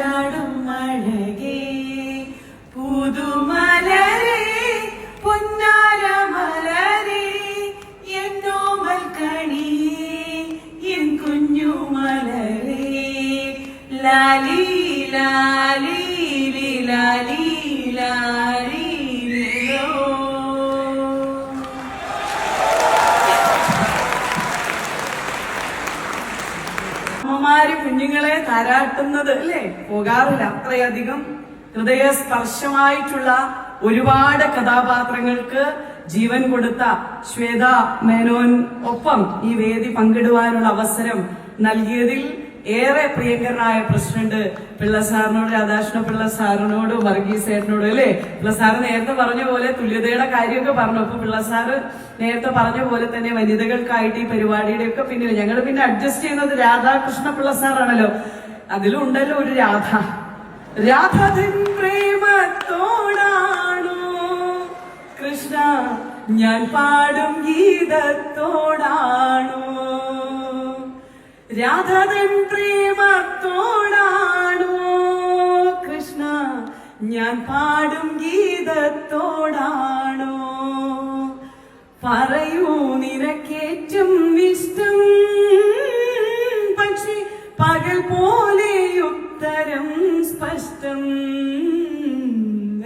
അഴകേ. പുതുമലരേ പൊന്നാരമലരേ എന്നോമൽ കണിയേ എൻ കുഞ്ഞു മലരെ. ലാലി അമ്മമാര് കുഞ്ഞുങ്ങളെ താരാട്ടുന്നത് അല്ലേ? പോകാറില്ല. അത്രയധികം ഹൃദയസ്പർശമായിട്ടുള്ള ഒരുപാട് കഥാപാത്രങ്ങൾക്ക് ജീവൻ കൊടുത്ത ശ്വേത മേനോൻ ഒപ്പം ഈ വേദി പങ്കിടുവാനുള്ള അവസരം നൽകിയതിൽ ഏറെ പ്രിയങ്കരനായ പ്രസിഡന്റ് പിള്ള സാറിനോട് രാധാകൃഷ്ണ പിള്ള സാറിനോട് വർഗീസ് ചേട്ടനോടും അല്ലേ? പിള്ള സാറ് നേരത്തെ പറഞ്ഞ പോലെ തുല്യതയുടെ കാര്യമൊക്കെ പറഞ്ഞു. അപ്പൊ പിള്ള സാറ് നേരത്തെ പറഞ്ഞ പോലെ തന്നെ വനിതകൾക്കായിട്ട് ഈ പരിപാടിയുടെ ഒക്കെ പിന്നിൽ ഞങ്ങൾ പിന്നെ അഡ്ജസ്റ്റ് ചെയ്യുന്നത് രാധാകൃഷ്ണ പിള്ള സാറാണല്ലോ. അതിലും ഉണ്ടല്ലോ ഒരു രാധ. രാധൻ പ്രേമത്തോടാണോ? കൃഷ്ണ ഞാൻ പാടും ഗീതത്തോടാണോ? രാധതൻ പ്രേമത്തോടാണോ. കൃഷ്ണ ഞാൻ പാടും ഗീതത്തോടാണോ. പറയൂ നിനക്കേറ്റം ഇഷ്ടം. പക്ഷെ പകൽ പോലെ ഉത്തരം സ്പഷ്ടം.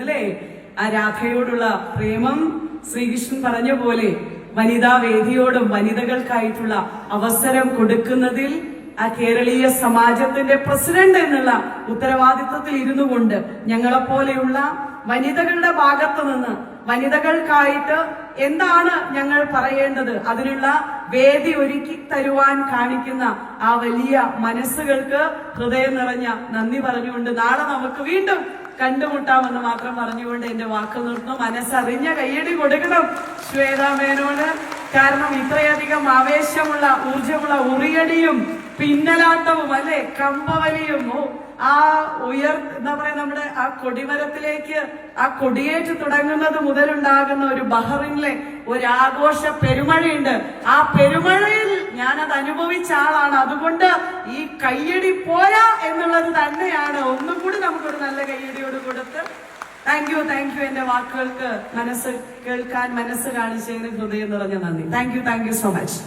അല്ലേ? ആ രാധയോടുള്ള പ്രേമം ശ്രീകൃഷ്ണൻ പറഞ്ഞ പോലെ വനിതാ വേദിയോടും വനിതകൾക്കായിട്ടുള്ള അവസരം കൊടുക്കുന്നതിൽ ആ കേരളീയ സമാജത്തിന്റെ പ്രസിഡന്റ് എന്നുള്ള ഉത്തരവാദിത്വത്തിൽ ഇരുന്നു കൊണ്ട് ഞങ്ങളെപ്പോലെയുള്ള വനിതകളുടെ ഭാഗത്തു നിന്ന് വനിതകൾക്കായിട്ട് എന്താണ് ഞങ്ങൾ പറയേണ്ടത്? അതിനുള്ള വേദി ഒരുക്കി തരുവാൻ കാണിക്കുന്ന ആ വലിയ മനസ്സുകൾക്ക് ഹൃദയം നിറഞ്ഞ നന്ദി പറഞ്ഞുകൊണ്ട് നാളെ നമുക്ക് വീണ്ടും കണ്ടുമുട്ടാമെന്ന് മാത്രം പറഞ്ഞുകൊണ്ട് എന്റെ വാക്ക് നിർത്തുന്നു. മനസ്സറിഞ്ഞ കയ്യടി കൊടുക്കണം. ശ്വേതാമേനോട് കാരണം ഇത്രയധികം ആവേശമുള്ള ഊർജമുള്ള ഉറിയടിയും പിന്നലാട്ടവും അല്ലെ? കമ്പവലിയും. ആ ഉയർ എന്താ പറയാ നമ്മുടെ ആ കൊടിമരത്തിലേക്ക് ആ കൊടിയേറ്റ് തുടങ്ങുന്നത് മുതലുണ്ടാകുന്ന ഒരു ബഹറിനിലെ ഒരു ആഘോഷ പെരുമഴയുണ്ട്. ആ പെരുമഴയിൽ ഞാനത് അനുഭവിച്ച ആളാണ്. അതുകൊണ്ട് ഈ കയ്യടി പോരാ എന്നുള്ളത് തന്നെയാണ്. ഒന്നും കൂടി നമുക്കൊരു നല്ല കയ്യടിയോട് കൊടുത്ത് താങ്ക് യു താങ്ക് യു എന്റെ വാക്കുകൾക്ക് മനസ്സ് കേൾക്കാൻ മനസ്സ് കാണിച്ചതിന് ഹൃദയം നിറഞ്ഞ നന്ദി. Thank you thank you so much